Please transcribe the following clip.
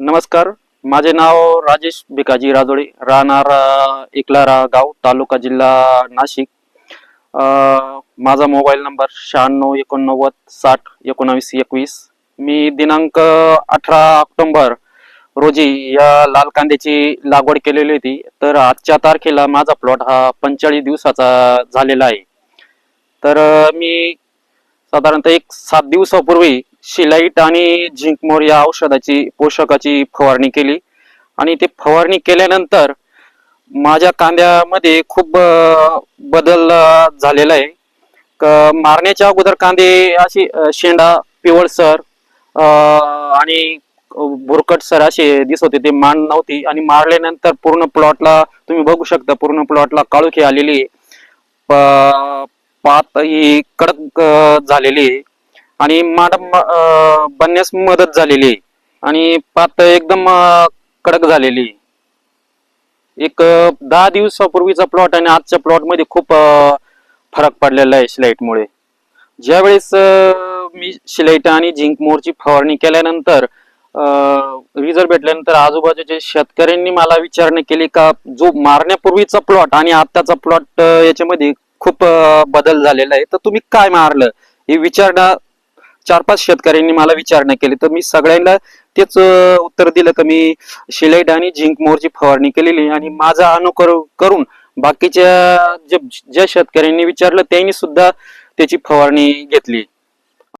नमस्कार माझे नाव राजेश भिकाजी राजोळे राहणार एकलारा गाव तालुका जिल्हा नाशिक. माझा मोबाईल नंबर शहाण्णव एकोणनव्वद साठ एकोणावीस एकवीस. मी दिनांक अठरा ऑक्टोंबर रोजी या लाल कांद्याची लागवड केलेली होती. तर आजच्या तारखेला माझा प्लॉट हा पंचेचाळीस दिवसाचा झालेला आहे. तर मी साधारणतः एक सात दिवसापूर्वी शिलाईट आणि झिंकमोर या औषधाची पोषकाची फवारणी केली. आणि ते फवारणी केल्यानंतर माझ्या कांद्यामध्ये खूप बदल झालेला आहे. क- मारण्याच्या अगोदर कांदे अशी शेंडा पिवळसर आणि आणि बुरकटसर असे दिसत होते ते मान नव्हती. आणि मारल्यानंतर पूर्ण प्लॉटला तुम्ही बघू शकता पूर्ण प्लॉटला काळुखी आलेली आहे. प- पात ही कडक झालेली आहे. आणि माड बनण्यास मदत झालेली आहे. आणि पात एकदम कडक झालेली आहे. एक दहा दिवसापूर्वीचा प्लॉट आणि आजच्या प्लॉटमध्ये खूप फरक पडलेला आहे शिलाईटमुळे ज्यावेळेस मी शिलाईट आणि झिंक मोरची फवारणी केल्यानंतर रिझल्ट भेटल्यानंतर आजूबाजूच्या शेतकऱ्यांनी मला विचारणा केली का जो मारण्यापूर्वीचा प्लॉट आणि आताचा प्लॉट याच्यामध्ये खूप बदल झालेला आहे. तर तुम्ही काय मारलं? हे विचारणा चार पाच शेतकऱ्यांनी मला विचारणा केली. तर मी सगळ्यांना तेच उत्तर दिलं की मी शिलाईट आणि झिंक मोरची फवारणी केलेली आणि माझा अनुकर करून बाकीच्या ज्या शेतकऱ्यांनी विचारलं त्यांनी सुद्धा त्याची फवारणी घेतली.